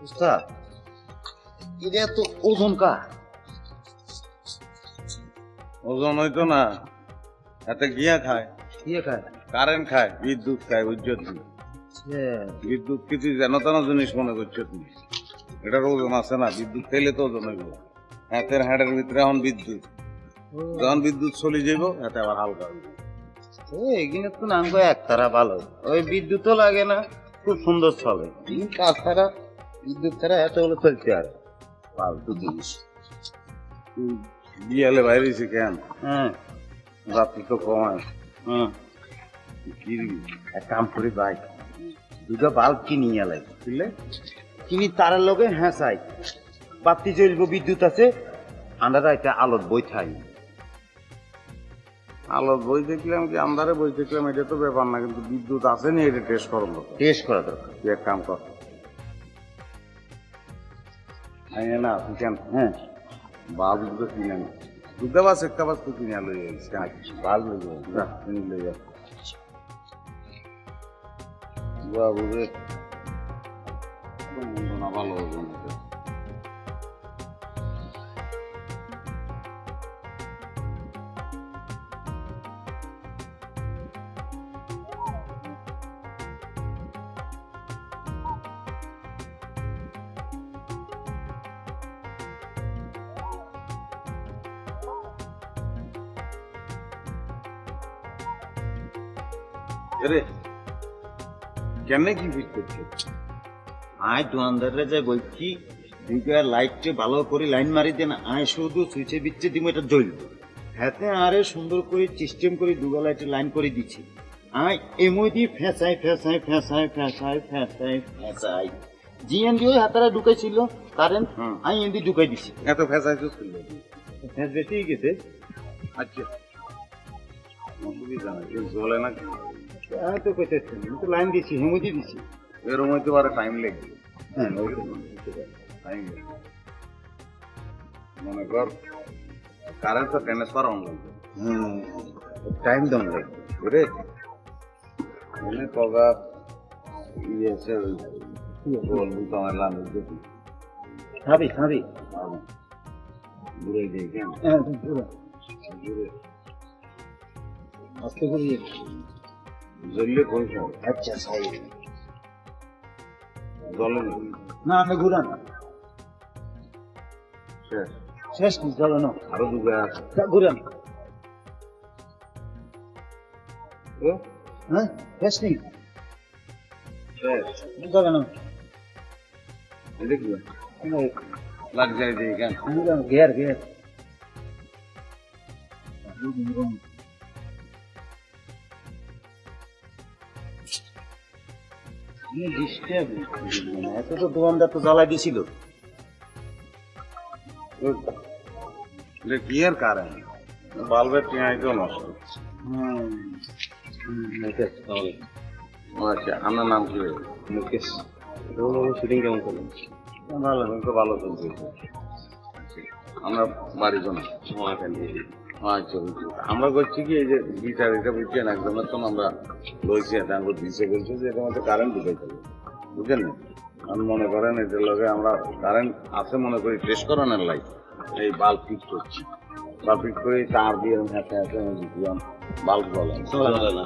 উস্তাদ এটা তো ওজন কা ওজন হইতো না এতে গিয়া খায় খায় কারেন্ট খায় বিদ্যুৎ খায় বুঝছ তুমি বিদ্যুৎ কিছু যেন তেন জিনিস মনে করছ তুমি এটার ওজন আছে না বিদ্যুৎ খাইলে তো ওজন হইব হাতের হাড়ের ভিতরে এখন বিদ্যুৎ যখন বিদ্যুৎ চলে যাইব এতে আবার হালকা হইব তো নাম একতারা ভালো ওই বিদ্যুৎও লাগে না খুব সুন্দর চলে এই কাজ ছাড়া বিদ্যুৎ ছাড়া এতগুলো চলছে আর ফালতু জিনিস বিয়ালে বাইরেছি কেন? হ্যাঁ। রাত্রি তো কমায় হুম কি এক কাম করি ভাই দুটো বাল্ব কিনি এলাই বুঝলে? কিনি তার লগে হ্যাঁ চাই বাতি জ্বলবো বিদ্যুৎ আছে আমরা একটা আলোর বই থাই। আলো বই দেখলাম কি আন্ধারে বই দেখলাম এটা তো ব্যাপার না কিন্তু বিদ্যুৎ আছে নি এটা টেস্ট করল টেস্ট করা দরকার। তুই এক কাম কর। না তুই হ্যাঁ? বাল্ব দুটো কিনে না। দুটা বাস একটা বাস তো কিনে লই আইস বাল্ব হইবো। যা কিনে লই যা বাবু রে। মন্দ না ভালো হবে না। রে কেমনে কি ফিট করছে? আয় দোকানদাররা যে বলছি দুইটা লাইটটা ভালো করে লাইন মারি দেন আয় শুধু সুইচে বিচ্ছে দিব এটা জ্বলবে। হাতে আরে সুন্দর করে সিস্টেম করে দুগা লাইটে লাইন করে দিচ্ছি আয় এমই দিয়ে ফেঁসাই ফেঁসাই ফেঁসাই ফেঁসাই ফেঁসাই ফেঁসাই জিএন দিয়ে হাতারা ঢুকাইছিল কারেন্ট। আমি এমনি ঢুকাই দিছি। এত ফেসাইছো ছিল ফেঁস বেশি গেছে। আচ্ছা। জ্বলে না আমি তো কইতেছি আমি তো লাইন দিছি হেমতি দিছি এরম হইতে পারে টাইম লাগবে হ্যাঁ। টাইম মনে কর কারেন্ট তো ট্রান্সফার অন লাগবে হুম। টাইম দম লাগবে রে এনে কগা ইয়ে সে বলব তো আমার লাভ দেখি খাবি খাবি ঘুরে দিই কেন হ্যাঁ পুরো ঘুরে। আস্তে করে জ্বললে কোন সময়? আচ্ছা সাই জলে না? না আমি ঘুরান। শেষ। শেষ কি চলো না। আরও দুটো আছে। ঘুরান। হ্যাঁ শেষ নেই? শেষ। যাবে না। লাগ যায় দিই কেন ঘের ঘের। এত তো দোকানদার তো জ্বালাই দিছিল। এর কারণ? বাল্বের টিয়াই তো নষ্ট আচ্ছা আপনার নাম কি মুকেশ। শুটিং কেমন করলেন? ভালো ভালো চলছে। আমরা বাড়ি জন্য আচ্ছা আমরা করছি কি, এই যে বিচার, এটা বুঝছেন একদম তো আমরা লইছি এটা আমরা দিছে বলছি যে এটা মধ্যে কারেন্ট ঢুকে যাবে বুঝছেন? না মনে করেন এটার লগে আমরা কারেন্ট আছে মনে করি টেস্ট করানোর লাই। এই বাল্ব ফিট করছি। বাল্ব ফিট করে তার দিয়ে হ্যাঁ হ্যাঁ বাল্ব বলে না